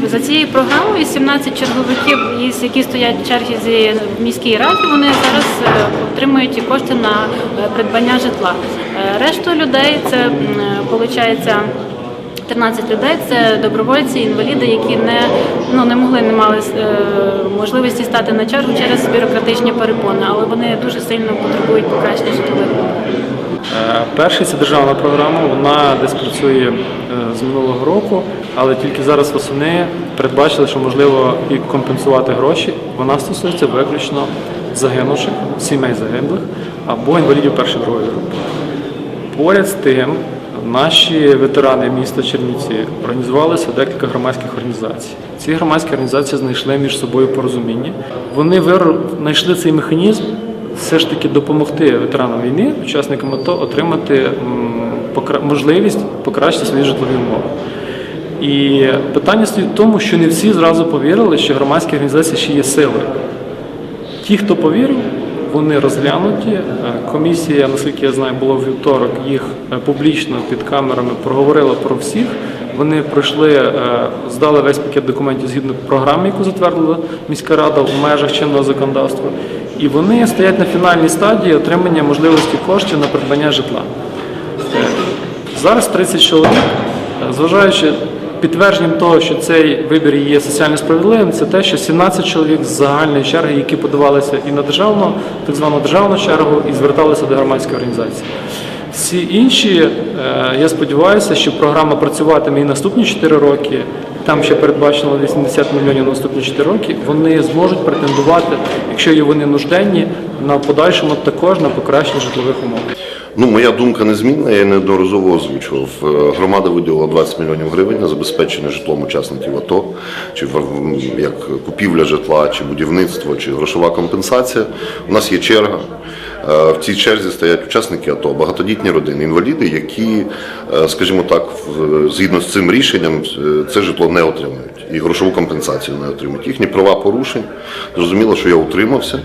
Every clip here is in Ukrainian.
За цією програмою 17 черговиків, які стоять в черзі в міській раді, вони зараз е, отримують кошти на е, придбання житла. Е, Решту людей це виходить. 13 людей це добровольці, інваліди, які не, ну, не могли, не мали можливості стати на чергу через бюрократичні перепони, але вони дуже сильно потребують покращення житлових умов. Е, Перший це державна програма, вона десь працює е, з минулого року, але тільки зараз восени передбачили, що можливо і компенсувати гроші. Вона стосується виключно загинувших, сімей загиблих або інвалідів першої другої групи. Поряд з тим, наші ветерани міста Чернівці організувалися декілька громадських організацій. Ці громадські організації знайшли між собою порозуміння. Вони знайшли цей механізм все ж таки допомогти ветеранам війни, учасникам АТО, отримати можливість покращити свої житлові умови. І питання стоїть в тому, що не всі зразу повірили, що громадські організації ще є силою. Ті, хто повірив, вони розглянуті. Е, Комісія, наскільки я знаю, була в вівторок, їх е, публічно під камерами проговорила про всіх. Вони пройшли, е, здали весь пакет документів згідно програми, яку затвердила міська рада в межах чинного законодавства. І вони стоять на фінальній стадії отримання можливості коштів на придбання житла. Е, Зараз 30 чоловік, е, зважаючи підтвердженням того, що цей вибір є соціально справедливим, це те, що 17 чоловік з загальної черги, які подавалися і на державну, так звану державну чергу, і зверталися до громадської організації. Всі інші, е, я сподіваюся, що програма працюватиме і наступні 4 роки. Там ще передбачено 80 мільйонів на наступні 4 роки. Вони зможуть претендувати, якщо є вони нужденні, на подальшому також на покращення житлових умов. Ну, моя думка незмінна, я неодноразово озвучував. Е, Громада виділила 20 мільйонів гривень на забезпечення житлом учасників АТО, чи як купівля житла, чи будівництво, чи грошова компенсація. У нас є черга. Е, В цій черзі стоять учасники АТО, багатодітні родини, інваліди, які, е, скажімо так, згідно з цим рішенням, е, це житло не отримують і грошову компенсацію не отримують. Їхні права порушень. Зрозуміло, що я утримався,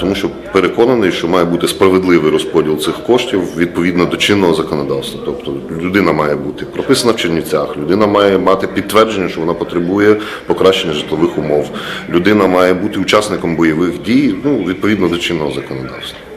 тому що переконаний, що має бути справедливий розподіл цих коштів відповідно до чинного законодавства. Тобто людина має бути прописана в Чернівцях, людина має мати підтвердження, що вона потребує покращення житлових умов. Людина має бути учасником бойових дій ну, відповідно до чинного законодавства.